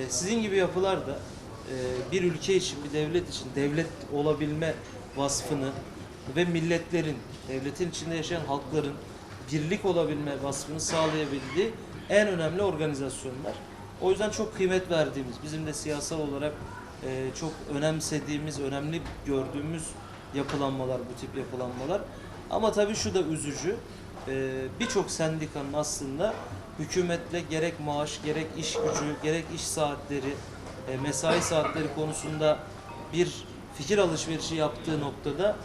E, Sizin gibi yapılar da e, bir ülke için, bir devlet için devlet olabilme vasfını ve milletlerin, devletin içinde yaşayan halkların birlik olabilme vasfını sağlayabildiği en önemli organizasyonlar. O yüzden çok kıymet verdiğimiz, bizim de siyasal olarak e, çok önemsediğimiz, önemli gördüğümüz yapılanmalar, bu tip yapılanmalar. Ama tabii şu da üzücü. E, Birçok sendikanın aslında hükümetle gerek maaş, gerek iş gücü, gerek iş saatleri, e, mesai saatleri konusunda bir fikir alışverişi yaptığı noktada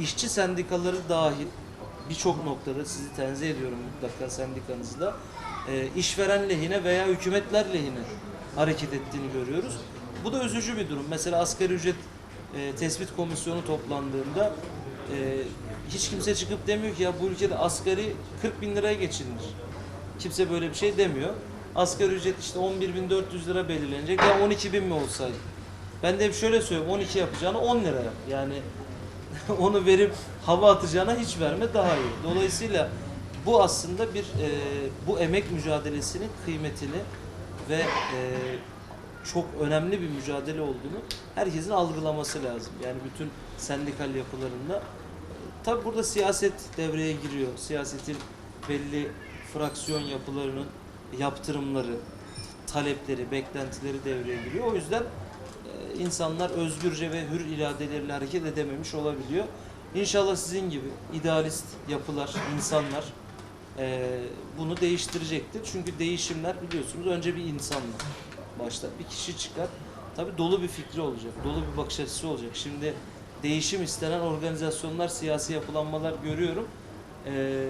işçi sendikaları dahil birçok noktada sizi tenzih ediyorum mutlaka sendikanızda e, işveren lehine veya hükümetler lehine hareket ettiğini görüyoruz. Bu da üzücü bir durum. Mesela asgari ücret e, tespit komisyonu toplandığında hiç kimse çıkıp demiyor ki ya bu ülkede asgari 40 bin liraya geçinilir. Kimse böyle bir şey demiyor. Asgari ücret işte 11.400 lira belirlenecek ya 12 bin mi olsaydı? Ben de hep şöyle söylüyorum 12 yapacağını 10 lira yap. Yani onu verip hava atacağına hiç verme daha iyi. Dolayısıyla bu aslında bir e, bu emek mücadelesinin kıymetini ve e, çok önemli bir mücadele olduğunu herkesin algılaması lazım. Yani bütün sendikal yapılarında. Tabi burada siyaset devreye giriyor. Siyasetin belli fraksiyon yapılarının yaptırımları, talepleri, beklentileri devreye giriyor. O yüzden e, insanlar özgürce ve hür iradeleriyle hareket edememiş olabiliyor. İnşallah sizin gibi idealist yapılar, insanlar e, bunu değiştirecektir. Çünkü değişimler biliyorsunuz önce bir insanla başlar. Bir kişi çıkar. Tabii dolu bir fikri olacak, dolu bir bakış açısı olacak. Şimdi değişim istenen organizasyonlar, siyasi yapılanmalar görüyorum. E,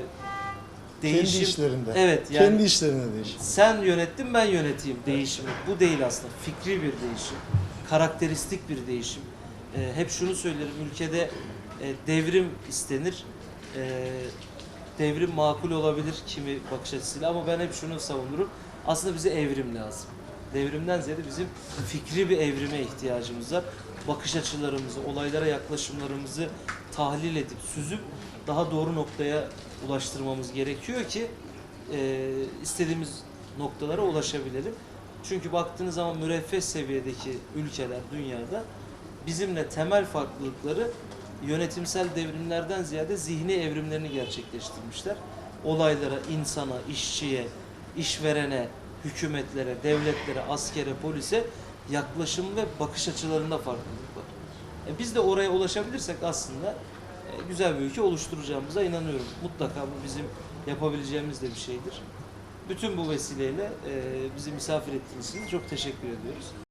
Kendi işlerinde. Evet. Yani, Kendi işlerinde değişim. sen yönettin ben yöneteyim değişimi. Bu değil aslında. Fikri bir değişim. Karakteristik bir değişim. Ee, hep şunu söylerim. Ülkede e, devrim istenir. Ee, devrim makul olabilir kimi bakış açısıyla ama ben hep şunu savunurum. Aslında bize evrim lazım. Devrimden ziyade bizim fikri bir evrime ihtiyacımız var. Bakış açılarımızı, olaylara yaklaşımlarımızı tahlil edip, süzüp daha doğru noktaya ulaştırmamız gerekiyor ki e, istediğimiz noktalara ulaşabilelim. Çünkü baktığınız zaman müreffeh seviyedeki ülkeler dünyada bizimle temel farklılıkları yönetimsel devrimlerden ziyade zihni evrimlerini gerçekleştirmişler. Olaylara, insana, işçiye, işverene, hükümetlere, devletlere, askere, polise yaklaşım ve bakış açılarında farklılık var. E, biz de oraya ulaşabilirsek aslında e, güzel bir ülke oluşturacağımıza inanıyorum. Mutlaka bu bizim yapabileceğimiz de bir şeydir. Bütün bu vesileyle e, bizi misafir ettiğiniz için çok teşekkür ediyoruz.